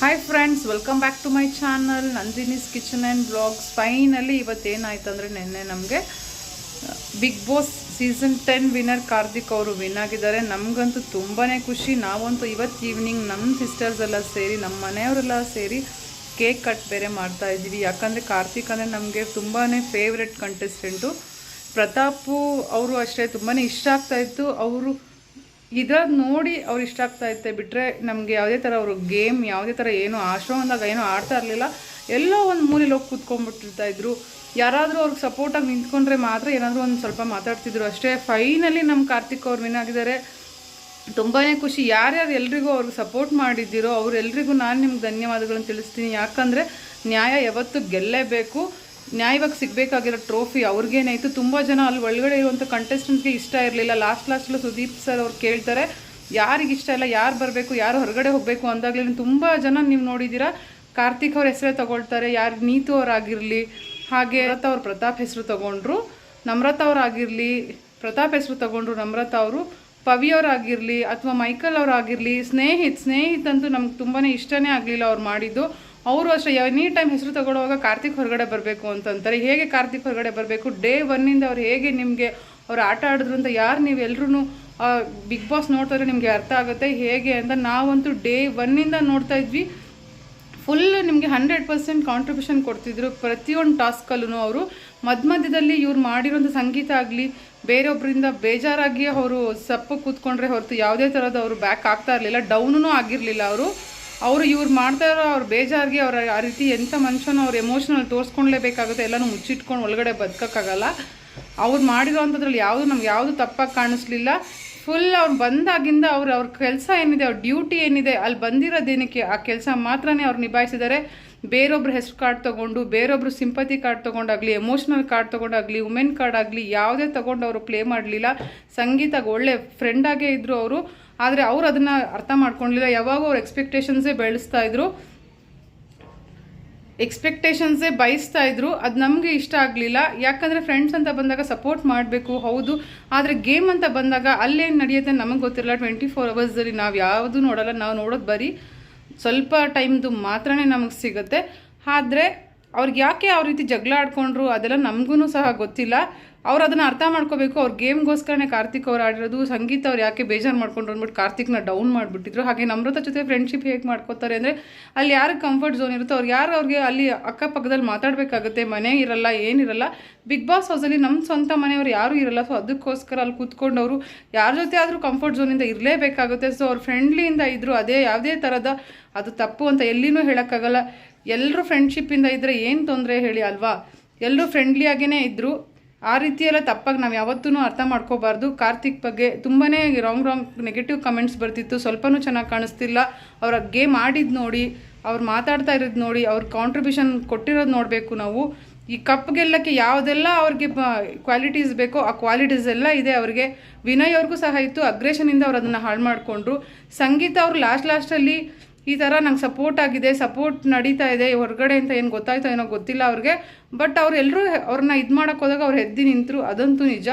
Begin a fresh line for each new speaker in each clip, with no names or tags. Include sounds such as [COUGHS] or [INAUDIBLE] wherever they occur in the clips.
Hi friends welcome back to my channel Nandini's kitchen and blogs finally ಇವತ್ತೇನಾಯ್ತು ಅಂದರೆ ನಿನ್ನೆ ನಮಗೆ Bigg Boss season ten winner Karthik ಅವರು win ಆಗಿದ್ದಾರೆ. ನಮಗಂತೂ ತುಂಬಾ ಖುಷಿ. ನಾವಂತೂ ಇವತ್ತು ಈವ್ನಿಂಗ್ ನಮ್ಮ ಸಿಸ್ಟರ್ಸ್ ಎಲ್ಲ ಸೇರಿ ನಮ್ಮ ಮನೆಯವರೆಲ್ಲ ಸೇರಿ ಕೇಕ್ ಕಟ್ ಬೇರೆ ಮಾಡ್ತಾ ಇದ್ದೀವಿ. ಯಾಕಂದರೆ ಕಾರ್ತಿಕ್ ಅಂದರೆ ನಮಗೆ ತುಂಬಾ ಫೇವ್ರೆಟ್ ಕಂಟೆಸ್ಟೆಂಟು ಪ್ರತಾಪು ಅವರು ಅಷ್ಟೇ ತುಂಬಾ ಇಷ್ಟ ಆಗ್ತಾಯಿತ್ತು ಅವರು ಇದ್ರದ್ದು ನೋಡಿ ಅವ್ರು ಇಷ್ಟ ಆಗ್ತಾ ಇತ್ತೆ. ಬಿಟ್ಟರೆ ನಮಗೆ ಯಾವುದೇ ಥರ ಅವರು ಗೇಮ್ ಯಾವುದೇ ಥರ ಏನು ಆಶ್ರಮ ಅಂದಾಗ ಏನೂ ಆಡ್ತಾ ಇರಲಿಲ್ಲ. ಎಲ್ಲೋ ಒಂದು ಮೂಲೆಯಲ್ಲಿ ಹೋಗಿ ಕೂತ್ಕೊಂಡ್ಬಿಟ್ಟಿರ್ತಾ ಇದ್ರು. ಯಾರಾದರೂ ಅವ್ರಿಗೆ ಸಪೋರ್ಟಾಗಿ ನಿಂತ್ಕೊಂಡ್ರೆ ಮಾತ್ರ ಏನಾದರೂ ಒಂದು ಸ್ವಲ್ಪ ಮಾತಾಡ್ತಿದ್ರು. ಅಷ್ಟೇ ಫೈನಲಿ ನಮ್ಮ ಕಾರ್ತಿಕ್ ಅವ್ರು ವಿನ್ ಆಗಿದ್ದಾರೆ ತುಂಬಾ ಖುಷಿ. ಯಾರ್ಯಾರು ಎಲ್ರಿಗೂ ಅವ್ರಿಗೆ ಸಪೋರ್ಟ್ ಮಾಡಿದ್ದೀರೋ ಅವರೆಲ್ರಿಗೂ ನಾನು ನಿಮ್ಗೆ ಧನ್ಯವಾದಗಳನ್ನು ತಿಳಿಸ್ತೀನಿ. ಯಾಕಂದರೆ ನ್ಯಾಯ ಯಾವತ್ತೂ ಗೆಲ್ಲೇಬೇಕು. ನ್ಯಾಯವಾಗಿ ಸಿಗಬೇಕಾಗಿರೋ ಟ್ರೋಫಿ ಅವ್ರಿಗೇನಾಯಿತು ತುಂಬ ಜನ ಅಲ್ಲಿ ಒಳಗಡೆ ಇರುವಂಥ ಕಂಟೆಸ್ಟೆಂಟ್ಸ್ಗೆ ಇಷ್ಟ ಇರಲಿಲ್ಲ. ಲಾಸ್ಟ್ ಲಾಸ್ಟಲ್ಲಿ ಸುದೀಪ್ ಸರ್ ಅವ್ರು ಕೇಳ್ತಾರೆ, ಯಾರಿಗೆ ಇಷ್ಟ ಇಲ್ಲ? ಯಾರು ಬರಬೇಕು? ಯಾರು ಹೊರಗಡೆ ಹೋಗಬೇಕು? ಅಂದಾಗಲೇ ತುಂಬ ಜನ ನೀವು ನೋಡಿದ್ದೀರಾ ಕಾರ್ತಿಕ್ ಅವ್ರ ಹೆಸರೇ ತಗೊಳ್ತಾರೆ. ಯಾರು ನೀತು ಅವರಾಗಿರಲಿ ಹಾಗೆ ಅವ್ರ ಅವ್ರು ಪ್ರತಾಪ್ ಹೆಸರು ತಗೊಂಡ್ರು. ನಮ್ರತಾ ಅವರಾಗಿರಲಿ ಪ್ರತಾಪ್ ಹೆಸರು ತಗೊಂಡ್ರು ನಮ್ರತಾ ಅವರು. ಪವಿ ಅವರಾಗಿರಲಿ ಅಥವಾ ಮೈಕಲ್ ಅವರಾಗಿರಲಿ ಸ್ನೇಹಿತ್ ಸ್ನೇಹಿತ್ ಅಂತೂ ನಮ್ಗೆ ತುಂಬಾ ಇಷ್ಟನೇ ಆಗಲಿಲ್ಲ ಅವ್ರು ಮಾಡಿದ್ದು. ಅವರು ಅಷ್ಟೇ ಎನಿ ಟೈಮ್ ಹೆಸರು ತಗೊಳ್ಳುವಾಗ ಕಾರ್ತಿಕ್ ಹೊರಗಡೆ ಬರಬೇಕು ಅಂತಂತಾರೆ ಹೇಗೆ ಕಾರ್ತಿಕ್ ಹೊರಗಡೆ ಬರಬೇಕು? ಡೇ ಒನ್ನಿಂದ ಅವ್ರು ಹೇಗೆ ನಿಮಗೆ ಅವ್ರು ಆಟ ಆಡಿದ್ರು ಅಂತ ಯಾರು ನೀವು ಎಲ್ಲರೂ ಬಿಗ್ ಬಾಸ್ ನೋಡ್ತಾರೆ ನಿಮಗೆ ಅರ್ಥ ಆಗುತ್ತೆ ಹೇಗೆ ಅಂತ. ನಾವಂತೂ ಡೇ ಒನ್ನಿಂದ ನೋಡ್ತಾ ಇದ್ವಿ. ಫುಲ್ ನಿಮಗೆ ಹಂಡ್ರೆಡ್ ಪರ್ಸೆಂಟ್ ಕಾಂಟ್ರಿಬ್ಯೂಷನ್ ಕೊಡ್ತಿದ್ರು ಪ್ರತಿಯೊಂದು ಟಾಸ್ಕಲ್ಲೂ ಅವರು. ಮಧ್ಯ ಮಧ್ಯದಲ್ಲಿ ಇವ್ರು ಮಾಡಿರೋಂಥ ಸಂಗೀತ ಆಗಲಿ ಬೇರೊಬ್ಬರಿಂದ ಬೇಜಾರಾಗಿ ಅವರು ಸಪ್ಪು ಕೂತ್ಕೊಂಡ್ರೆ ಹೊರತು ಯಾವುದೇ ಥರದ ಅವರು ಬ್ಯಾಕ್ ಆಗ್ತಾ ಇರಲಿಲ್ಲ ಡೌನೂ ಆಗಿರಲಿಲ್ಲ ಅವರು. ಅವರು ಇವ್ರು ಮಾಡ್ತಾ ಇರೋ ಅವ್ರ ಬೇಜಾರಿಗೆ ಅವ್ರ ಆ ರೀತಿ ಎಂಥ ಮನುಷ್ಯನೂ ಅವ್ರು ಎಮೋಷನಲ್ ತೋರಿಸ್ಕೊಳ್ಲೇಬೇಕಾಗುತ್ತೆ ಎಲ್ಲನೂ ಮುಚ್ಚಿಟ್ಕೊಂಡು ಒಳಗಡೆ ಬದುಕೋಕ್ಕಾಗಲ್ಲ. ಅವ್ರು ಮಾಡಿರೋ ಅಂಥದ್ರಲ್ಲಿ ಯಾವುದು ನಮ್ಗೆ ಯಾವುದು ತಪ್ಪಾಗಿ ಕಾಣಿಸ್ಲಿಲ್ಲ. ಫುಲ್ ಅವ್ರು ಬಂದಾಗಿಂದ ಅವ್ರು ಅವ್ರ ಕೆಲಸ ಏನಿದೆ, ಅವ್ರ ಡ್ಯೂಟಿ ಏನಿದೆ, ಅಲ್ಲಿ ಬಂದಿರೋದೇನಕ್ಕೆ ಆ ಕೆಲಸ ಮಾತ್ರನೇ ಅವ್ರು ನಿಭಾಯಿಸಿದ್ದಾರೆ ಬೇರೊಬ್ರು ಹೆಸರು ಕಾರ್ಡ್ ತೊಗೊಂಡು, ಬೇರೊಬ್ರು ಸಿಂಪತಿ ಕಾರ್ಡ್ ತೊಗೊಂಡಾಗಲಿ, ಎಮೋಷ್ನಲ್ ಕಾರ್ಡ್ ತೊಗೊಂಡಾಗಲಿ, ವುಮೆನ್ ಕಾರ್ಡ್ ಆಗಲಿ, ಯಾವುದೇ ತೊಗೊಂಡು ಅವರು ಪ್ಲೇ ಮಾಡಲಿಲ್ಲ. ಸಂಗೀತಾಗ ಒಳ್ಳೆ ಫ್ರೆಂಡಾಗೇ ಇದ್ದರು ಅವರು. ಆದರೆ ಅವ್ರು ಅದನ್ನು ಅರ್ಥ ಮಾಡ್ಕೊಂಡಿಲ್ಲ. ಯಾವಾಗ ಅವ್ರು ಎಕ್ಸ್ಪೆಕ್ಟೇಷನ್ಸೇ ಬೆಳೆಸ್ತಾ ಇದ್ರು. ಎಕ್ಸ್ಪೆಕ್ಟೇಷನ್ಸೇ ಬಯಸ್ತಾ ಇದ್ರು. ಅದು ನಮಗೆ ಇಷ್ಟ ಆಗಲಿಲ್ಲ. ಯಾಕಂದರೆ ಫ್ರೆಂಡ್ಸ್ ಅಂತ ಬಂದಾಗ ಸಪೋರ್ಟ್ ಮಾಡಬೇಕು, ಹೌದು. ಆದರೆ ಗೇಮ್ ಅಂತ ಬಂದಾಗ ಅಲ್ಲೇನು ನಡೆಯುತ್ತೆ ನಮಗೆ ಗೊತ್ತಿರಲ್ಲ. ಟ್ವೆಂಟಿ ಫೋರ್ ಅವರ್ಸಲ್ಲಿ ನಾವು ಯಾವುದು ನೋಡಲ್ಲ. ನಾವು ನೋಡೋದು ಬರೀ ಸ್ವಲ್ಪ ಟೈಮ್ದು ಮಾತ್ರನೇ ನಮಗೆ ಸಿಗುತ್ತೆ. ಆದರೆ ಅವ್ರಿಗೆ ಯಾಕೆ ಯಾವ ರೀತಿ ಜಗಳ ಆಡ್ಕೊಂಡ್ರು? ಅದೆಲ್ಲ ನಮಗೂ ಸಹ ಗೊತ್ತಿಲ್ಲ. ಅವ್ರು ಅದನ್ನು ಅರ್ಥ ಮಾಡ್ಕೋಬೇಕು. ಅವ್ರ ಗೇಮ್ಗೋಸ್ಕರನೇ ಕಾರ್ತಿಕ್ ಅವ್ರು ಆಡಿರೋದು. ಸಂಗೀತ ಅವ್ರು ಯಾಕೆ ಬೇಜಾರು ಮಾಡ್ಕೊಂಡ್ರು ಅಂದ್ಬಿಟ್ಟು ಕಾರ್ತಿಕ್ನ ಡೌನ್ ಮಾಡಿಬಿಟ್ಟಿದ್ರು. ಹಾಗೆ ನಮ್ರತ ಜೊತೆ ಫ್ರೆಂಡ್ಶಿಪ್ ಹೇಗೆ ಮಾಡ್ಕೋತಾರೆ ಅಂದರೆ, ಅಲ್ಲಿ ಯಾರು ಕಂಫರ್ಟ್ ಝೋನ್ ಇರುತ್ತೋ, ಅವ್ರು ಯಾರು ಅವ್ರಿಗೆ ಅಲ್ಲಿ ಅಕ್ಕಪಕ್ಕದಲ್ಲಿ ಮಾತಾಡಬೇಕಾಗುತ್ತೆ, ಮನೆ ಇರಲ್ಲ ಏನಿರಲ್ಲ ಬಿಗ್ ಬಾಸ್ ಹೌಸಲ್ಲಿ ನಮ್ಮ ಸ್ವಂತ ಮನೆಯವ್ರು ಯಾರೂ ಇರಲ್ಲ. ಸೊ ಅದಕ್ಕೋಸ್ಕರ ಅಲ್ಲಿ ಕೂತ್ಕೊಂಡು ಅವರು ಯಾರ ಜೊತೆ ಆದರೂ ಕಂಫರ್ಟ್ ಝೋನಿಂದ ಇರಲೇಬೇಕಾಗುತ್ತೆ. ಸೊ ಅವ್ರು ಫ್ರೆಂಡ್ಲಿಯಿಂದ ಇದ್ದರು ಅದೇ ಯಾವುದೇ ಥರದ ಅದು ತಪ್ಪು ಅಂತ ಎಲ್ಲಿನೂ ಹೇಳೋಕ್ಕಾಗಲ್ಲ. ಎಲ್ಲರೂ ಫ್ರೆಂಡ್ಶಿಪ್ಪಿಂದ ಇದ್ದರೆ ಏನು ತೊಂದರೆ ಹೇಳಿ ಅಲ್ವಾ? ಎಲ್ಲರೂ ಫ್ರೆಂಡ್ಲಿಯಾಗೇ ಇದ್ದರು ಆ ರೀತಿಯೆಲ್ಲ ತಪ್ಪಾಗಿ ನಾವು ಯಾವತ್ತೂ ಅರ್ಥ ಮಾಡ್ಕೋಬಾರ್ದು. ಕಾರ್ತಿಕ್ ಬಗ್ಗೆ ತುಂಬಾ ರಾಂಗ್ ರಾಂಗ್ ನೆಗೆಟಿವ್ ಕಮೆಂಟ್ಸ್ ಬರ್ತಿತ್ತು. ಸ್ವಲ್ಪನೂ ಚೆನ್ನಾಗಿ ಕಾಣಿಸ್ತಿಲ್ಲ. ಅವ್ರ ಗೇಮ್ ಆಡಿದ್ದು ನೋಡಿ, ಅವ್ರು ಮಾತಾಡ್ತಾ ಇರೋದು ನೋಡಿ, ಅವ್ರ ಕಾಂಟ್ರಿಬ್ಯೂಷನ್ ಕೊಟ್ಟಿರೋದು ನೋಡಬೇಕು ನಾವು. ಈ ಕಪ್ ಗೆಲ್ಲಕ್ಕೆ ಯಾವುದೆಲ್ಲ ಅವ್ರಿಗೆ ಕ್ವಾಲಿಟೀಸ್ ಬೇಕೋ ಆ ಕ್ವಾಲಿಟೀಸ್ ಎಲ್ಲ ಇದೆ ಅವ್ರಿಗೆ. ವಿನಯ್ ಅವ್ರಿಗೂ ಸಹ ಇತ್ತು. ಅಗ್ರೇಷನಿಂದ ಅವ್ರು ಅದನ್ನು ಹಾಳು ಮಾಡಿಕೊಂಡ್ರು. ಸಂಗೀತ ಅವರು ಲಾಸ್ಟ್ ಲಾಸ್ಟಲ್ಲಿ ಈ ಥರ ನಂಗೆ ಸಪೋರ್ಟ್ ಆಗಿದೆ ಸಪೋರ್ಟ್ ನಡೀತಾ ಇದೆ ಹೊರಗಡೆ ಅಂತ ಏನು ಗೊತ್ತಾಯ್ತೋ ಏನೋ ಗೊತ್ತಿಲ್ಲ ಅವ್ರಿಗೆ. ಬಟ್ ಅವರೆಲ್ಲರೂ ಅವ್ರನ್ನ ಇದು ಮಾಡೋಕೆ ಹೋದಾಗ ಅವ್ರು ಎದ್ದು ನಿಂತರು, ಅದಂತೂ ನಿಜ.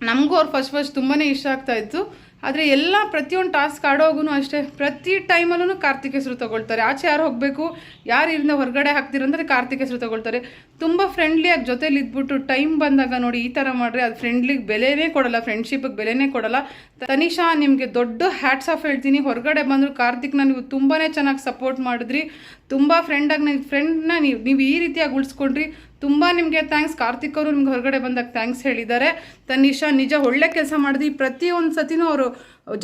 ನಮಗೂ ಅವ್ರು ಫಸ್ಟ್ ಫಸ್ಟ್ ತುಂಬಾ ಇಷ್ಟ ಆಗ್ತಾ ಇತ್ತು. ಆದರೆ ಎಲ್ಲ ಪ್ರತಿಯೊಂದು ಟಾಸ್ಕ್ ಆಡೋಗೂ ಅಷ್ಟೇ, ಪ್ರತಿ ಟೈಮಲ್ಲೂ ಕಾರ್ತಿಕ್ ಹೆಸರು ತೊಗೊಳ್ತಾರೆ. ಆಚೆ ಯಾರು ಹೋಗಬೇಕು, ಯಾರು ಇರಿಂದ ಹೊರಗಡೆ ಹಾಕ್ತಿರಂದ್ರೆ ಕಾರ್ತಿಕ್ ಹೆಸರು ತಗೊಳ್ತಾರೆ. ತುಂಬ ಫ್ರೆಂಡ್ಲಿಯಾಗಿ ಜೊತೇಲಿ ಇದ್ಬಿಟ್ಟು ಟೈಮ್ ಬಂದಾಗ ನೋಡಿ ಈ ಥರ ಮಾಡಿರಿ, ಅದು ಫ್ರೆಂಡ್ಲಿಗೆ ಬೆಲೆನೇ ಕೊಡಲ್ಲ ಫ್ರೆಂಡ್ಶಿಪ್ಗೆ ಬೆಲೆನೇ ಕೊಡಲ್ಲ. ತನಿಷಾ ನಿಮಗೆ ದೊಡ್ಡ ಹ್ಯಾಟ್ಸ್ ಆಫ್ ಹೇಳ್ತೀನಿ. ಹೊರಗಡೆ ಬಂದರು ಕಾರ್ತಿಕ್ನ ನೀವು ತುಂಬಾ ಚೆನ್ನಾಗಿ ಸಪೋರ್ಟ್ ಮಾಡಿದ್ರಿ. ತುಂಬ ಫ್ರೆಂಡಾಗಿ ನೀವು ಫ್ರೆಂಡ್ನ ನೀವು ನೀವು ಈ ರೀತಿಯಾಗಿ ಉಳಿಸ್ಕೊಂಡ್ರಿ. ತುಂಬ ನಿಮಗೆ ಥ್ಯಾಂಕ್ಸ್ ಕಾರ್ತಿಕ್ ಅವರು ನಿಮ್ಗೆ ಹೊರಗಡೆ ಬಂದಾಗ ಥ್ಯಾಂಕ್ಸ್ ಹೇಳಿದ್ದಾರೆ. ತನಿಷಾ ನಿಜ ಒಳ್ಳೆ ಕೆಲಸ ಮಾಡಿದ್ರಿ. ಪ್ರತಿಯೊಂದು ಸತಿನೂ ಅವರು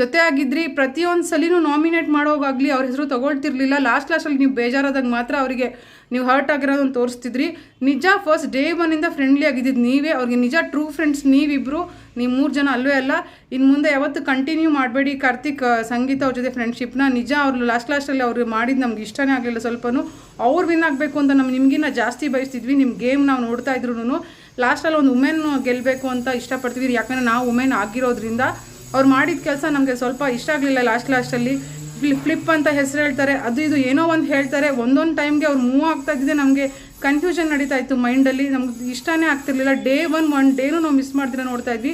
ಜೊತೆ ಆಗಿದ್ರಿ. ಪ್ರತಿಯೊಂದು ಸಲಿನೂ ನಾಮಿನೇಟ್ ಮಾಡೋವಾಗಲಿ ಅವ್ರ ಹೆಸರು ತೊಗೊಳ್ತಿರ್ಲಿಲ್ಲ. ಲಾಸ್ಟ್ ಲಾಸ್ಟಲ್ಲಿ ನೀವು ಬೇಜಾರಾದಾಗ ಮಾತ್ರ ಅವರಿಗೆ ನೀವು ಹರ್ಟ್ ಆಗಿರೋದನ್ನು ತೋರಿಸ್ತಿದ್ರಿ. ನಿಜ ಫಸ್ಟ್ ಡೇ ಒನ್ನಿಂದ ಫ್ರೆಂಡ್ಲಿ ಆಗಿದ್ದಿದ್ದು ನೀವೇ ಅವ್ರಿಗೆ ನಿಜ ಟ್ರೂ ಫ್ರೆಂಡ್ಸ್ ನೀವಿಬ್ಬರು ನೀವು ಮೂರು ಜನ ಅಲ್ಲವೇ ಅಲ್ಲ ಇನ್ನು ಮುಂದೆ ಯಾವತ್ತು ಕಂಟಿನ್ಯೂ ಮಾಡಬೇಡಿ ಕಾರ್ತಿಕ್ ಸಂಗೀತ ಅವ್ರ ಜೊತೆ ಫ್ರೆಂಡ್ಶಿಪ್ನ ನಿಜ ಅವ್ರು ಲಾಸ್ಟ್ ಲಾಸ್ಟಲ್ಲಿ ಅವ್ರು ಮಾಡಿದ್ದು ನಮ್ಗೆ ಇಷ್ಟನೇ ಆಗಲಿಲ್ಲ ಸ್ವಲ್ಪನೂ. ಅವ್ರು ವಿನ್ ಆಗಬೇಕು ಅಂತ ನಮ್ಮ ನಿಮಗಿನ್ನ ಜಾಸ್ತಿ ಬಯಸ್ತಿದ್ವಿ. ನಿಮ್ಮ ಗೇಮ್ ನಾವು ನೋಡ್ತಾ ಇದ್ರು ಲಾಸ್ಟಲ್ಲಿ ಒಂದು ವುಮೆನ್ ಗೆಲ್ಲಬೇಕು ಅಂತ ಇಷ್ಟಪಡ್ತೀವಿ ಯಾಕಂದರೆ ನಾವು ವುಮೆನ್ ಆಗಿರೋದ್ರಿಂದ ಅವ್ರು ಮಾಡಿದ ಕೆಲಸ ನಮಗೆ ಸ್ವಲ್ಪ ಇಷ್ಟ ಆಗಲಿಲ್ಲ ಲಾಸ್ಟ್ ಲಾಸ್ಟಲ್ಲಿ ಫ್ಲಿಪ್ ಅಂತ ಹೆಸರು ಹೇಳ್ತಾರೆ. ಅದು ಇದು ಏನೋ ಒಂದು ಹೇಳ್ತಾರೆ. ಒಂದೊಂದು ಟೈಮ್ಗೆ ಅವ್ರು ಮೂವ್ ಆಗ್ತಾ ಇದ್ದಿದೆ. ನಮಗೆ ಕನ್ಫ್ಯೂಷನ್ ನಡೀತಾ ಇತ್ತು ಮೈಂಡಲ್ಲಿ ನಮ್ಗೆ ಇಷ್ಟನೇ ಆಗ್ತಿರ್ಲಿಲ್ಲ. ಡೇ ಒನ್ ಒನ್ ಡೇನೂ ನಾವು ಮಿಸ್ ಮಾಡ್ತೀರ ನೋಡ್ತಾ ಇದ್ವಿ.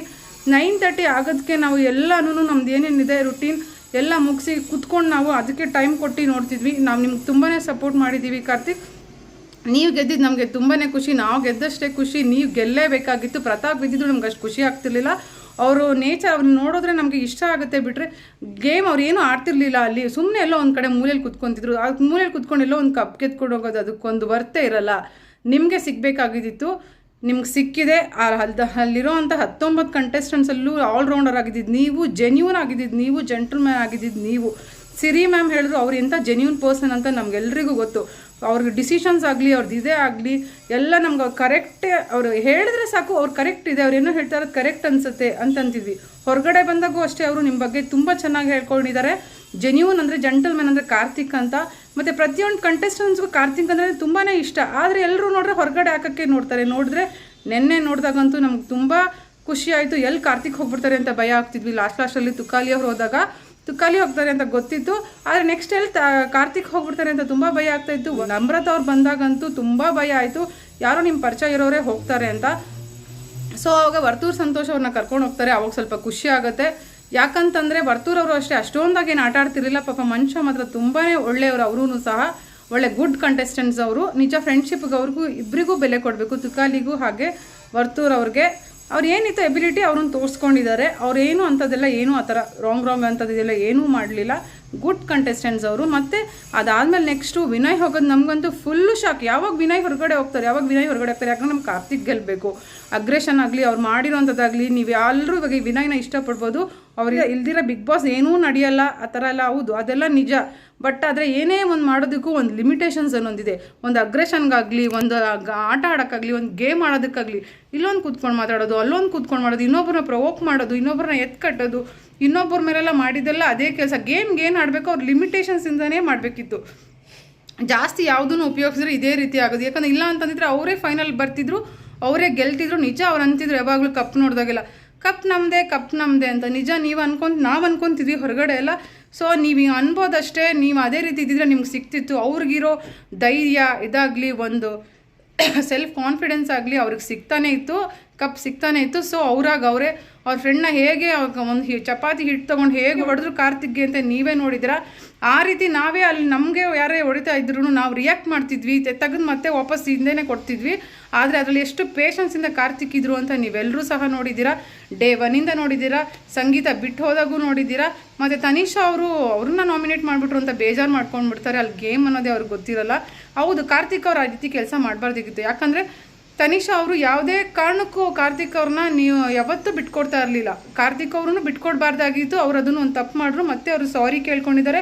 ನೈನ್ ತರ್ಟಿ ಆಗೋದಕ್ಕೆ ನಾವು ಎಲ್ಲನೂ ನಮ್ದು ಏನೇನಿದೆ ರುಟೀನ್ ಎಲ್ಲ ಮುಗಿಸಿ ಕುತ್ಕೊಂಡು ನಾವು ಅದಕ್ಕೆ ಟೈಮ್ ಕೊಟ್ಟು ನೋಡ್ತಿದ್ವಿ. ನಾವು ನಿಮ್ಗೆ ತುಂಬಾ ಸಪೋರ್ಟ್ ಮಾಡಿದ್ದೀವಿ ಕಾರ್ತಿಕ್. ನೀವು ಗೆದ್ದಿದ್ದು ನಮಗೆ ತುಂಬಾ ಖುಷಿ. ನಾವು ಗೆದ್ದಷ್ಟೇ ಖುಷಿ. ನೀವು ಗೆಲ್ಲೇಬೇಕಾಗಿತ್ತು. ಪ್ರತಾಪ್ ಬಿದ್ದಿದ್ದು ನಮ್ಗೆ ಅಷ್ಟು ಖುಷಿ ಆಗ್ತಿರ್ಲಿಲ್ಲ. ಅವರು ನೇಚರ್ ಅವ್ರನ್ನ ನೋಡಿದ್ರೆ ನಮಗೆ ಇಷ್ಟ ಆಗುತ್ತೆ ಬಿಟ್ಟರೆ ಗೇಮ್ ಅವ್ರು ಏನೂ ಆಡ್ತಿರ್ಲಿಲ್ಲ ಅಲ್ಲಿ. ಸುಮ್ಮನೆ ಎಲ್ಲೋ ಒಂದು ಕಡೆ ಮೂಲೆಯಲ್ಲಿ ಕುತ್ಕೊಂತಿದ್ರು. ಆ ಮೂಲೆಯಲ್ಲಿ ಕುತ್ಕೊಂಡು ಎಲ್ಲೋ ಒಂದು ಕಪ್ ಕೆತ್ಕೊಂಡು ಹೋಗೋದು ಅದಕ್ಕೊಂದು ವರ್ತೆ ಇರಲ್ಲ. ನಿಮಗೆ ಸಿಗಬೇಕಾಗಿದ್ದಿತ್ತು ನಿಮ್ಗೆ ಸಿಕ್ಕಿದೆ. ಅಲ್ದ ಅಲ್ಲಿರೋಂಥ ಹತ್ತೊಂಬತ್ತು ಕಂಟೆಸ್ಟೆಂಟ್ಸಲ್ಲೂ ಆಲ್ರೌಂಡರ್ ಆಗಿದ್ದಿದ್ದು ನೀವು ಜೆನ್ಯೂನ್ ಆಗಿದ್ದಿದ್ದು ನೀವು ಜೆಂಟಲ್ಮ್ಯಾನ್ ಆಗಿದ್ದಿದ್ದು ನೀವು. ಸಿರಿ ಮ್ಯಾಮ್ ಹೇಳಿದ್ರು ಅವ್ರು ಎಂಥ ಜೆನ್ಯೂನ್ ಪರ್ಸನ್ ಅಂತ ನಮಗೆಲ್ಲರಿಗೂ ಗೊತ್ತು. ಅವ್ರಿಗೆ ಡಿಸಿಷನ್ಸ್ ಆಗಲಿ ಅವ್ರದ್ದು ಇದೇ ಆಗಲಿ, ಎಲ್ಲ ನಮ್ಗೆ ಅವ್ರು ಕರೆಕ್ಟೇ ಅವರು ಹೇಳಿದ್ರೆ ಸಾಕು, ಅವ್ರು ಕರೆಕ್ಟ್ ಇದೆ, ಅವ್ರು ಏನೋ ಹೇಳ್ತಾ ಇರೋದು ಕರೆಕ್ಟ್ ಅನ್ಸುತ್ತೆ ಅಂತಂತಿದ್ವಿ ಹೊರಗಡೆ ಬಂದಾಗೂ ಅಷ್ಟೇ ಅವರು ನಿಮ್ಮ ಬಗ್ಗೆ ತುಂಬ ಚೆನ್ನಾಗಿ ಹೇಳ್ಕೊಂಡಿದ್ದಾರೆ ಜೆನ್ಯೂನ್ ಅಂದರೆ ಜೆಂಟಲ್ಮೆನ್ ಅಂದರೆ ಕಾರ್ತಿಕ್ ಅಂತ. ಮತ್ತು ಪ್ರತಿಯೊಂದು ಕಂಟೆಸ್ಟೆಂಟ್ಸ್ಗೂ ಕಾರ್ತಿಕ್ ಅಂದರೆ ತುಂಬಾ ಇಷ್ಟ. ಆದರೆ ಎಲ್ಲರೂ ನೋಡಿದ್ರೆ ಹೊರಗಡೆ ಹಾಕೋಕ್ಕೆ ನೋಡ್ತಾರೆ. ನೋಡಿದ್ರೆ ನೆನ್ನೆ ನೋಡಿದಾಗಂತೂ ನಮ್ಗೆ ತುಂಬ ಖುಷಿ ಆಯಿತು. ಎಲ್ಲಿ ಕಾರ್ತಿಕ್ ಹೋಗ್ಬಿಡ್ತಾರೆ ಅಂತ ಭಯ ಆಗ್ತಿದ್ವಿ. ಲಾಸ್ಟ್ ಲಾಸ್ಟಲ್ಲಿ ತುಕಾಲಿ ಅವ್ರು ಹೋದಾಗ. ತುಕಾಲಿ ಹೋಗ್ತಾರೆ ಅಂತ ಗೊತ್ತಿತ್ತು. ಆದರೆ ನೆಕ್ಸ್ಟ್ ಎಲ್ಲಿ ಕಾರ್ತಿಕ್ ಹೋಗ್ಬಿಡ್ತಾರೆ ಅಂತ ತುಂಬ ಭಯ ಆಗ್ತಾ ಇತ್ತು. ನಮ್ರತ ಅವ್ರು ಬಂದಾಗಂತೂ ತುಂಬ ಭಯ ಆಯಿತು. ಯಾರೋ ನಿಮ್ಮ ಪರಿಚಯ ಇರೋರೇ ಹೋಗ್ತಾರೆ ಅಂತ. ಸೊ ಅವಾಗ ವರ್ತೂರ್ ಸಂತೋಷ್ ಅವ್ರನ್ನ ಕರ್ಕೊಂಡು ಹೋಗ್ತಾರೆ. ಅವಾಗ ಸ್ವಲ್ಪ ಖುಷಿ ಆಗುತ್ತೆ. ಯಾಕಂತಂದರೆ ವರ್ತೂರ್ ಅವರು ಅಷ್ಟೇ ಅಷ್ಟೊಂದಾಗಿ ಏನು ಆಟ ಆಡ್ತಿರ್ಲಿಲ್ಲ. ಪಾಪ ಮನುಷ್ಯ ಮಾತ್ರ ತುಂಬಾ ಒಳ್ಳೆಯವರು ಅವರೂ ಸಹ. ಒಳ್ಳೆ ಗುಡ್ ಕಂಟೆಸ್ಟೆಂಟ್ಸ್ ಅವರು. ನಿಜ ಫ್ರೆಂಡ್ಶಿಪ್ಗೆ ಅವ್ರಿಗೂ ಇಬ್ಬರಿಗೂ ಬೆಲೆ ಕೊಡಬೇಕು ತುಕಾಲಿಗೂ ಹಾಗೆ ವರ್ತೂರ್ ಅವ್ರಿಗೆ. ಅವ್ರು ಏನಿತ್ತು ಎಬಿಲಿಟಿ ಅವ್ರನ್ನ ತೋರಿಸ್ಕೊಂಡಿದ್ದಾರೆ. ಅವ್ರೇನು ಅಂಥದ್ದೆಲ್ಲ ಏನೂ ಆ ಥರ ರಾಂಗ್ ರಾಂಗ್ ಅಂಥದ್ದೆಲ್ಲ ಏನೂ ಮಾಡಲಿಲ್ಲ. ಗುಡ್ ಕಂಟೆಸ್ಟೆಂಟ್ಸ್ ಅವರು. ಮತ್ತು ಅದಾದಮೇಲೆ ನೆಕ್ಸ್ಟು ವಿನಯ್ ಹೋಗೋದು ನಮಗಂತೂ ಫುಲ್ಲು ಶಾಕ್ ಯಾವಾಗ ವಿನಯ್ ಹೊರಗಡೆ ಹೋಗ್ತಾರೆ, ಯಾವಾಗ ವಿನಯ್ ಹೊರಗಡೆ ಹೋಗ್ತಾರೆ? ಯಾಕಂದ್ರೆ ನಮ್ಮ ಕಾರ್ತಿಕ್ ಗೆಲ್ಲಬೇಕು ಅಗ್ರೆಷನ್ ಆಗಲಿ, ಅವ್ರು ಮಾಡಿರೋಂಥದ್ದಾಗಲಿ, ನೀವು ಎಲ್ಲರೂ ಇವಾಗ ವಿನಯ್ನ ಇಷ್ಟಪಡ್ಬೋದು. ಅವ್ರಿಗೆ ಇಲ್ದಿರ ಬಿಗ್ ಬಾಸ್ ಏನೂ ನಡೆಯಲ್ಲ, ಆ ಥರ ಎಲ್ಲ ಹೌದು, ಅದೆಲ್ಲ ನಿಜ. ಬಟ್ ಆದರೆ ಏನೇ ಒಂದು ಮಾಡೋದಕ್ಕೂ ಒಂದು ಲಿಮಿಟೇಷನ್ಸ್ ಅನ್ನೊಂದಿದೆ ಒಂದು ಅಗ್ರೆಷನ್ಗಾಗಲಿ ಒಂದು ಆಟ ಆಡೋಕ್ಕಾಗಲಿ, ಒಂದು ಗೇಮ್ ಆಡೋದಕ್ಕಾಗಲಿ, ಇಲ್ಲೊಂದು ಕೂತ್ಕೊಂಡು ಮಾತಾಡೋದು, ಅಲ್ಲೊಂದು ಕೂತ್ಕೊಂಡು ಮಾಡೋದು ಇನ್ನೊಬ್ಬರನ್ನ ಪ್ರವೋಕ್ ಮಾಡೋದು ಇನ್ನೊಬ್ಬರನ್ನ ಎತ್ ಕಟ್ಟೋದು ಇನ್ನೊಬ್ಬರ ಮೇಲೆಲ್ಲ ಮಾಡಿದ್ದೆಲ್ಲ ಅದೇ ಕೆಲಸ. ಗೇಮ್ಗೆ ಏನು ಆಡಬೇಕು ಅವ್ರು ಲಿಮಿಟೇಷನ್ಸಿಂದನೇ ಮಾಡಬೇಕಿತ್ತು. ಜಾಸ್ತಿ ಯಾವುದನ್ನು ಉಪಯೋಗಿಸಿದ್ರೆ ಇದೇ ರೀತಿ ಆಗೋದು. ಯಾಕಂದ್ರೆ ಇಲ್ಲ ಅಂತಂದಿದ್ರೆ ಅವರೇ ಫೈನಲ್ ಬರ್ತಿದ್ರು, ಅವರೇ ಗೆಲ್ತಿದ್ರು, ನಿಜ ಅವ್ರು ಅಂತಿದ್ರು ಯಾವಾಗಲೂ ಕಪ್ ನೋಡಿದಾಗೆಲ್ಲ. ಕಪ್ ನಮ್ಮದೇ ಕಪ್ ನಮ್ಮದೇ ಅಂತ. ನಿಜ ನೀವು ಅನ್ಕೊಂತ ನಾವು ಅನ್ಕೊಂತಿದ್ವಿ ಹೊರಗಡೆ ಎಲ್ಲ. ಸೊ ನೀವು ಅನ್ಬೋದಷ್ಟೇ, ನೀವು ಅದೇ ರೀತಿ ಇದ್ದಿದ್ರೆ ನಿಮ್ಗೆ ಸಿಕ್ತಿತ್ತು. ಅವ್ರಿಗಿರೋ ಧೈರ್ಯ ಇದಾಗಲಿ ಒಂದು [COUGHS] ಸೆಲ್ಫ್ ಕಾನ್ಫಿಡೆನ್ಸ್ ಆಗಲಿ ಅವ್ರಿಗೆ ಸಿಗ್ತಾನೆ ಇತ್ತು. ಕಪ್ ಸಿಗ್ತಾನೆ ಇತ್ತು. ಸೊ ಅವ್ರಾಗ ಅವರೇ, ಅವ್ರ ಫ್ರೆಂಡ್ನ ಹೇಗೆ ಒಂದು ಚಪಾತಿ ಹಿಟ್ಟು ತೊಗೊಂಡು ಹೇಗೆ ಹೊಡೆದ್ರು ಕಾರ್ತಿಕ್ಗೆ ಅಂತ ನೀವೇ ನೋಡಿದಿರ? ಆ ರೀತಿ ನಾವೇ ಅಲ್ಲಿ ನಮಗೆ ಯಾರೇ ಹೊಡಿತಾ ಇದ್ರು ನಾವು ರಿಯಾಕ್ಟ್ ಮಾಡ್ತಿದ್ವಿ ತೆಗೆದು ಮತ್ತೆ ವಾಪಸ್ ಹಿಂದೆನೇ ಕೊಡ್ತಿದ್ವಿ. ಆದರೆ ಅದರಲ್ಲಿ ಎಷ್ಟು ಪೇಷನ್ಸಿಂದ ಕಾರ್ತಿಕ್ ಇದ್ರು ಅಂತ ನೀವೆಲ್ಲರೂ ಸಹ ನೋಡಿದ್ದೀರಾ? ಡೇ ಒನ್ನಿಂದ ನೋಡಿದ್ದೀರಾ? ಸಂಗೀತ ಬಿಟ್ಟು ಹೋದಾಗೂ ನೋಡಿದ್ದೀರಾ? ಮತ್ತು ತನಿಷಾ ಅವರು, ಅವ್ರನ್ನ ನಾಮಿನೇಟ್ ಮಾಡಿಬಿಟ್ರು ಅಂತ ಬೇಜಾರು ಮಾಡ್ಕೊಂಡ್ಬಿಡ್ತಾರೆ. ಅಲ್ಲಿ ಗೇಮ್ ಅನ್ನೋದೇ ಅವ್ರಿಗೆ ಗೊತ್ತಿರಲ್ಲ. ಹೌದು, ಕಾರ್ತಿಕ್ ಅವರು ಆ ರೀತಿ ಕೆಲಸ ಮಾಡಬಾರ್ದಿತ್ತು. ಯಾಕಂದರೆ ತನಿಷಾ ಅವರು ಯಾವುದೇ ಕಾರಣಕ್ಕೂ ಕಾರ್ತಿಕ್ ಅವ್ರನ್ನ ನೀವು ಯಾವತ್ತೂ ಬಿಟ್ಕೊಡ್ತಾ ಇರಲಿಲ್ಲ. ಕಾರ್ತಿಕ್ ಅವ್ರೂ ಬಿಟ್ಕೊಡ್ಬಾರ್ದಾಗಿತ್ತು, ಅವ್ರು ಅದನ್ನು ಒಂದು ತಪ್ಪು ಮಾಡಿದ್ರು, ಮತ್ತೆ ಅವರು ಸಾರಿ ಕೇಳ್ಕೊಂಡಿದ್ದಾರೆ.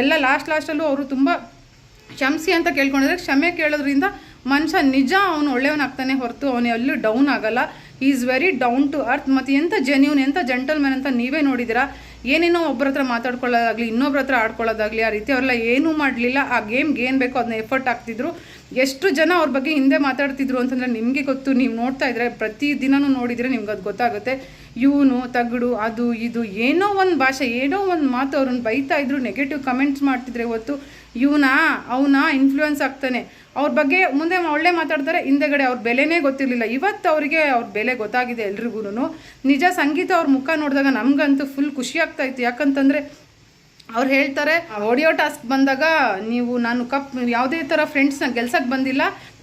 ಎಲ್ಲ ಲಾಸ್ಟ್ ಲಾಸ್ಟಲ್ಲೂ ಅವರು ತುಂಬ ಕ್ಷಮಿಸಿ ಅಂತ ಕೇಳ್ಕೊಂಡಿದ್ದಾರೆ. ಕ್ಷಮೆ ಕೇಳೋದ್ರಿಂದ ಮನುಷ್ಯ ನಿಜ ಅವನು ಒಳ್ಳೆಯವನಾಗ್ತಾನೆ ಹೊರತು ಅವನು ಎಲ್ಲೂ ಡೌನ್ ಆಗಲ್ಲ. Is very down to earth ಮತ್ತು ಎಂಥ ಜೆನ್ಯೂನ್ ಎಂಥ ಜೆಂಟಲ್ಮನ್ ಅಂತ ನೀವೇ ನೋಡಿದ್ದೀರಾ? ಏನೇನೋ ಒಬ್ಬರ ಹತ್ರ ಮಾತಾಡ್ಕೊಳ್ಳೋದಾಗಲಿ, ಇನ್ನೊಬ್ರ ಹತ್ರ ಆಡ್ಕೊಳ್ಳೋದಾಗಲಿ, ಆ ರೀತಿ ಅವರೆಲ್ಲ ಏನೂ ಮಾಡಲಿಲ್ಲ. ಆ ಗೇಮ್ಗೆ ಏನು ಬೇಕೋ ಅದನ್ನ ಎಫರ್ಟ್ ಹಾಕ್ತಿದ್ರು. ಎಷ್ಟು ಜನ ಅವ್ರ ಬಗ್ಗೆ ಹಿಂದೆ ಮಾತಾಡ್ತಿದ್ರು ಅಂತಂದರೆ ನಿಮಗೆ ಗೊತ್ತು. ನೀವು ನೋಡ್ತಾ ಇದ್ರೆ, ಪ್ರತಿ ದಿನವೂ ನೋಡಿದರೆ ನಿಮ್ಗೆ ಅದು ಗೊತ್ತಾಗುತ್ತೆ. ಇವನು ತಗಡು ಅದು, ಇದು, ಏನೋ ಒಂದು ಭಾಷೆ, ಏನೋ ಒಂದು ಮಾತು ಅವ್ರನ್ನ ಬೈತಾ ಇದ್ರು ನೆಗೆಟಿವ್ ಕಮೆಂಟ್ಸ್ ಮಾಡ್ತಿದ್ರೆ ಹೊತ್ತು ಇವನಾ, ಅವನ ಇನ್ಫ್ಲೂಯೆನ್ಸ್ ಆಗ್ತಾನೆ. ಅವ್ರ ಬಗ್ಗೆ ಮುಂದೆ ಒಳ್ಳೆ ಮಾತಾಡ್ತಾರೆ, ಹಿಂದೆಗಡೆ ಅವ್ರ ಬೆಲೆನೇ ಗೊತ್ತಿರಲಿಲ್ಲ. ಇವತ್ತು ಅವರಿಗೆ ಅವ್ರ ಬೆಲೆ ಗೊತ್ತಾಗಿದೆ ಎಲ್ರಿಗೂ ನಿಜ ಸಂಗೀತ ಅವ್ರ ಮುಖ ನೋಡಿದಾಗ ನಮಗಂತೂ ಫುಲ್ ಖುಷಿ ಆಗ್ತಾ ಇತ್ತು. ಯಾಕಂತಂದರೆ ಅವ್ರು ಹೇಳ್ತಾರೆ ಆಡಿಯೋ ಟಾಸ್ಕ್ ಬಂದಾಗ ನೀವು ನಾನು ಕಪ್, ಯಾವುದೇ ಥರ ಫ್ರೆಂಡ್ಸ್ನ ಗೆಲ್ಸಕ್ಕೆ ಬಂದಿಲ್ಲ,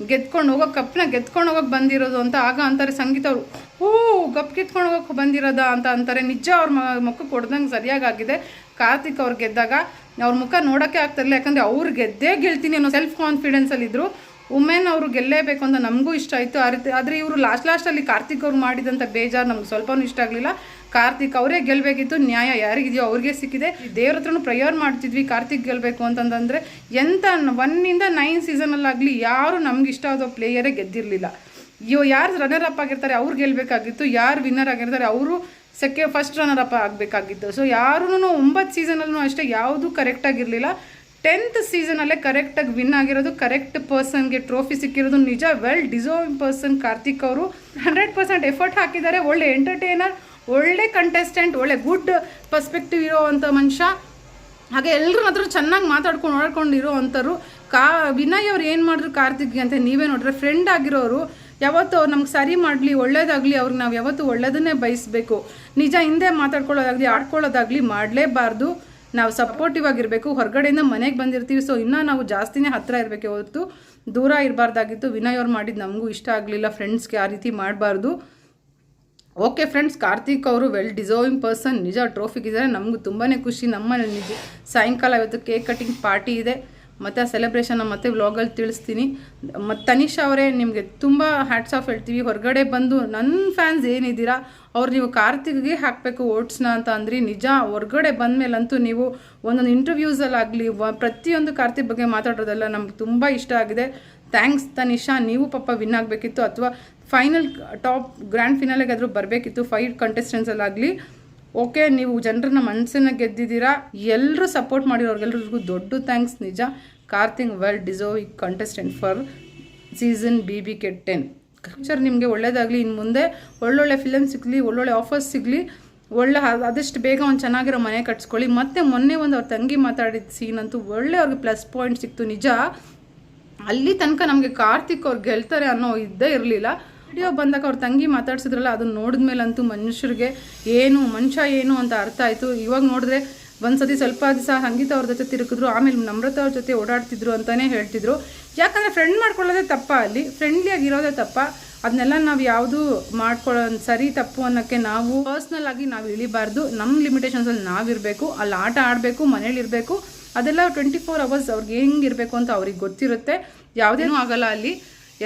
ಗೆದ್ಕೊಂಡು ಹೋಗೋ, ಕಪ್ನ ಗೆದ್ಕೊಂಡು ಹೋಗೋಕೆ ಬಂದಿರೋದು ಅಂತ ಆಗ ಅಂತಾರೆ ಸಂಗೀತ ಅವರು. ಓ ಕಪ್ ಕಿತ್ಕೊಂಡು ಹೋಗೋಕೆ ಬಂದಿರೋದ ಅಂತ ಅಂತಾರೆ. ನಿಜ ಅವ್ರ ಮುಖಕ್ಕೆ ಹೊಡೆದಂಗೆ ಸರಿಯಾಗಿ ಆಗಿದೆ ಕಾರ್ತಿಕ್ ಅವ್ರು ಗೆದ್ದಾಗ ಅವ್ರ ಮುಖ ನೋಡೋಕ್ಕೆ ಆಗ್ತಿರಲಿಲ್ಲ ಯಾಕಂದರೆ ಅವ್ರು ಗೆದ್ದೇ ಗೆಲ್ತೀನಿ ಅನ್ನೋ ಸೆಲ್ಫ್ ಕಾನ್ಫಿಡೆನ್ಸಲ್ಲಿದ್ದರು ವುಮೆನ್ ಅವರು ಗೆಲ್ಲೇಬೇಕು ಅಂತ ನಮಗೂ ಇಷ್ಟ ಆಯಿತು. ಆ ರೀತಿ, ಆದರೆ ಇವರು ಲಾಸ್ಟ್ ಲಾಸ್ಟಲ್ಲಿ ಕಾರ್ತಿಕ್ ಅವ್ರು ಮಾಡಿದಂಥ ಬೇಜಾರು ನಮ್ಗೆ ಸ್ವಲ್ಪನೂ ಇಷ್ಟ ಆಗಲಿಲ್ಲ. ಕಾರ್ತಿಕ್ ಅವರೇ ಗೆಲ್ಲಬೇಕಿತ್ತು ನ್ಯಾಯ ಯಾರಿಗಿದೆಯೋ ಅವ್ರಿಗೆ ಸಿಕ್ಕಿದೆ. ದೇವ್ರ ಹತ್ರನೂ ಪ್ರೇಯರ್ ಮಾಡ್ತಿದ್ವಿ, ಕಾರ್ತಿಕ್ ಗೆಲ್ಲಬೇಕು ಅಂತಂದರೆ ಎಂಥ ಒನ್ನಿಂದ ನೈನ್ ಸೀಸನಲ್ಲಾಗಲಿ ಯಾರು ನಮ್ಗೆ ಇಷ್ಟ ಆದೋ ಪ್ಲೇಯರೇ ಗೆದ್ದಿರಲಿಲ್ಲ. ಇವ್ ಯಾರು ರನ್ನರ್ ಅಪ್ ಆಗಿರ್ತಾರೆ, ಅವ್ರು ಗೆಲ್ಲಬೇಕಾಗಿತ್ತು ಯಾರು ವಿನ್ನರ್ ಆಗಿರ್ತಾರೆ, ಅವರು ಸೆಕೆ ಫಸ್ಟ್ ರನ್ನರ್ ಅಪ್ ಆಗಬೇಕಾಗಿತ್ತು. ಸೊ ಯಾರೂ ಒಂಬತ್ತು ಸೀಸನಲ್ಲೂ ಅಷ್ಟೇ ಯಾವುದೂ ಕರೆಕ್ಟಾಗಿರಲಿಲ್ಲ ಟೆಂತ್ ಸೀಸನಲ್ಲೇ ಕರೆಕ್ಟಾಗಿ ವಿನ್ ಆಗಿರೋದು ಕರೆಕ್ಟ್ ಪರ್ಸನ್ಗೆ ಟ್ರೋಫಿ ಸಿಕ್ಕಿರೋದು ನಿಜ. ವೆಲ್ ಡಿಸರ್ವಿಂಗ್ ಪರ್ಸನ್ ಕಾರ್ತಿಕ್ ಅವರು. ಹಂಡ್ರೆಡ್ ಪರ್ಸೆಂಟ್ ಎಫರ್ಟ್ ಹಾಕಿದ್ದಾರೆ. ಒಳ್ಳೆ ಎಂಟರ್ಟೈನರ್ ಒಳ್ಳೆ ಕಂಟೆಸ್ಟೆಂಟ್ ಒಳ್ಳೆ ಗುಡ್ ಪರ್ಸ್ಪೆಕ್ಟಿವ್ ಇರೋವಂಥ ಮನುಷ್ಯ. ಹಾಗೆ ಎಲ್ಲರೂ ಹತ್ರ ಚೆನ್ನಾಗಿ ಮಾತಾಡ್ಕೊಂಡು, ಓಡಾಡ್ಕೊಂಡು ಇರೋ ಅಂಥವ್ರು ಕಾ, ವಿನಯ್ ಅವ್ರು ಏನು ಮಾಡಿದ್ರು ಕಾರ್ತಿಕ್ಗೆ ಅಂತ ನೀವೇ ನೋಡಿದ್ರೆ ಫ್ರೆಂಡ್ ಆಗಿರೋರು ಯಾವತ್ತು ಅವ್ರು ನಮ್ಗೆ ಸರಿ ಮಾಡಲಿ, ಒಳ್ಳೇದಾಗಲಿ, ಅವ್ರಿಗೆ ನಾವು ಯಾವತ್ತೂ ಒಳ್ಳೇದನ್ನೇ ಬಯಸಬೇಕು. ನಿಜ ಹಿಂದೆ ಮಾತಾಡ್ಕೊಳ್ಳೋದಾಗಲಿ, ಆಡ್ಕೊಳ್ಳೋದಾಗಲಿ ಮಾಡಲೇಬಾರ್ದು. ನಾವು ಸಪೋರ್ಟಿವ್ ಆಗಿರಬೇಕು, ಹೊರಗಡೆಯಿಂದ ಮನೆಗೆ ಬಂದಿರ್ತೀವಿ ಸೊ ಇನ್ನೂ ನಾವು ಜಾಸ್ತಿನೇ ಹತ್ತಿರ ಇರಬೇಕು ಹೊರತು. ದೂರ ಇರಬಾರ್ದಾಗಿತ್ತು, ವಿನಯ್ ಅವ್ರು ಮಾಡಿದ್ದು ನಮಗೂ ಇಷ್ಟ ಆಗಲಿಲ್ಲ ಫ್ರೆಂಡ್ಸ್ಗೆ ಆ ರೀತಿ ಮಾಡಬಾರ್ದು. ಓಕೆ ಫ್ರೆಂಡ್ಸ್ ಕಾರ್ತಿಕ್ ಅವರು ವೆಲ್ ಡಿಸರ್ವಿಂಗ್ ಪರ್ಸನ್ ನಿಜ ಟ್ರೋಫಿಗಿದ್ದಾರೆ ನಮಗೂ ತುಂಬಾ ಖುಷಿ ನಮ್ಮ ಸಾಯಂಕಾಲ ಇವತ್ತು ಕೇಕ್ ಕಟಿಂಗ್ ಪಾರ್ಟಿ ಇದೆ. ಮತ್ತು ಆ ಸೆಲೆಬ್ರೇಷನ್ನ ಮತ್ತೆ ವ್ಲಾಗಲ್ಲಿ ತಿಳಿಸ್ತೀನಿ. ಮತ್ತು ತನಿಷಾ ಅವರೇ ನಿಮಗೆ ತುಂಬ ಹ್ಯಾಟ್ಸ್ ಆಫ್ ಹೇಳ್ತೀವಿ. ಹೊರಗಡೆ ಬಂದು ನನ್ನ ಫ್ಯಾನ್ಸ್ ಏನಿದ್ದೀರಾ, ಅವ್ರು ನೀವು ಕಾರ್ತಿಕ್ಗೆ ಹಾಕಬೇಕು ಓಟ್ಸ್ನ ಅಂತ ಅಂದ್ರಿ, ನಿಜ ಹೊರಗಡೆ ಬಂದಮೇಲಂತೂ ನೀವು ಒಂದೊಂದು ಇಂಟರ್ವ್ಯೂಸಲ್ಲಾಗಲಿ ಪ್ರತಿಯೊಂದು ಕಾರ್ತಿಕ್ ಬಗ್ಗೆ ಮಾತಾಡೋದೆಲ್ಲ ನಮ್ಗೆ ತುಂಬ ಇಷ್ಟ ಆಗಿದೆ. ಥ್ಯಾಂಕ್ಸ್ ತನಿಷಾ, ನೀವು ಪಾಪ ವಿನ್ ಆಗಬೇಕಿತ್ತು, ಅಥವಾ ಫೈನಲ್ ಟಾಪ್ ಗ್ರ್ಯಾಂಡ್ ಫಿನಾಲೆಗೆ ಆದರೂ ಬರಬೇಕಿತ್ತು ಫೈವ್ ಕಂಟೆಸ್ಟೆಂಟ್ಸಲ್ಲಾಗಲಿ ಓಕೆ, ನೀವು ಜನರನ್ನ ಮನಸ್ಸನ್ನ ಗೆದ್ದಿದ್ದೀರಾ? ಎಲ್ಲರೂ ಸಪೋರ್ಟ್ ಮಾಡಿರೋರ್ಗೆಲ್ರಿಗೂ ದೊಡ್ಡ ಥ್ಯಾಂಕ್ಸ್. ನಿಜ Karthik well deserve contestant for season B B K ten future ನಿಮಗೆ ಒಳ್ಳೇದಾಗಲಿ ಇನ್ನು ಮುಂದೆ ಒಳ್ಳೊಳ್ಳೆ ಫಿಲಮ್ ಸಿಗಲಿ, ಒಳ್ಳೊಳ್ಳೆ ಆಫರ್ಸ್ ಸಿಗಲಿ, ಒಳ್ಳೆ ಆದಷ್ಟು ಬೇಗ ಒಂದು ಚೆನ್ನಾಗಿರೋ ಮನೆ ಕಟ್ಸ್ಕೊಳ್ಳಿ. ಮತ್ತು ಮೊನ್ನೆ ಒಂದು ಅವ್ರ ತಂಗಿ ಮಾತಾಡಿದ ಸೀನ್ ಅಂತೂ ಒಳ್ಳೆ ಅವ್ರಿಗೆ ಪ್ಲಸ್ ಪಾಯಿಂಟ್ ಸಿಕ್ತು. ನಿಜ, ಅಲ್ಲಿ ತನಕ ನಮಗೆ ಕಾರ್ತಿಕ್ ಅವ್ರು ಗೆಲ್ತಾರೆ ಅನ್ನೋ ಇದ್ದೇ ಇರಲಿಲ್ಲ. ವಿಡಿಯೋ ಬಂದಾಗ ಅವ್ರ ತಂಗಿ ಮಾತಾಡ್ಸಿದ್ರಲ್ಲ, ಅದನ್ನ ನೋಡಿದ್ಮೇಲಂತೂ ಮನುಷ್ಯರಿಗೆ ಏನು, ಮನುಷ್ಯ ಏನು ಅಂತ ಅರ್ಥ ಆಯಿತು. ಇವಾಗ ನೋಡಿದ್ರೆ ಒಂದ್ಸತಿ ಸ್ವಲ್ಪ ದಿವಸ ಸಂಗೀತ ಅವ್ರ ಜೊತೆ ತಿರುಗಿದ್ರು, ಆಮೇಲೆ ನಮ್ರತ ಅವ್ರ ಜೊತೆ ಓಡಾಡ್ತಿದ್ರು ಅಂತಲೇ ಹೇಳ್ತಿದ್ರು. ಯಾಕಂದರೆ ಫ್ರೆಂಡ್ ಮಾಡ್ಕೊಳ್ಳೋದೇ ತಪ್ಪ ಅಲ್ಲಿ. ಫ್ರೆಂಡ್ಲಿಯಾಗಿ ಇರೋದೇ ತಪ್ಪ. ಅದನ್ನೆಲ್ಲ ನಾವು ಯಾವುದು ಮಾಡ್ಕೊಳ್ಳೋ ಸರಿ ತಪ್ಪು ಅನ್ನೋಕ್ಕೆ ನಾವು ಪರ್ಸ್ನಲ್ ಆಗಿ ನಾವು ಇಳಿಬಾರ್ದು. ನಮ್ಮ ಲಿಮಿಟೇಷನ್ಸಲ್ಲಿ ನಾವಿರಬೇಕು ಅಲ್ಲಿ ಆಟ ಆಡಬೇಕು ಮನೇಲಿರಬೇಕು ಅದೆಲ್ಲ ಟ್ವೆಂಟಿ ಫೋರ್ ಅವರ್ಸ್ ಅವ್ರಿಗೆ ಹೆಂಗಿರಬೇಕು ಅಂತ ಅವ್ರಿಗೆ ಗೊತ್ತಿರುತ್ತೆ. ಯಾವುದೇನೂ ಆಗಲ್ಲ ಅಲ್ಲಿ.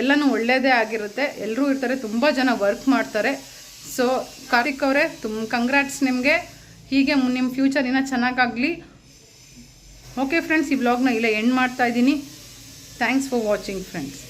ಎಲ್ಲನೂ ಒಳ್ಳೆಯದೇ ಆಗಿರುತ್ತೆ. ಎಲ್ಲರೂ ಇರ್ತಾರೆ, ತುಂಬ ಜನ ವರ್ಕ್ ಮಾಡ್ತಾರೆ. ಸೊ ಕಾರ್ತಿಕ್ ಅವರೇ ತುಂಬ ಕಂಗ್ರಾಟ್ಸ್ ನಿಮಗೆ. ಹೀಗೆ ನಿಮ್ಮ ಫ್ಯೂಚರ್ ಇನ್ನೂ ಚೆನ್ನಾಗಾಗಲಿ. ಓಕೆ ಫ್ರೆಂಡ್ಸ್ ಈ ಬ್ಲಾಗ್ನ ಇಲ್ಲೇ ಎಂಡ್ ಮಾಡ್ತಾ ಇದ್ದೀನಿ. Thanks for watching friends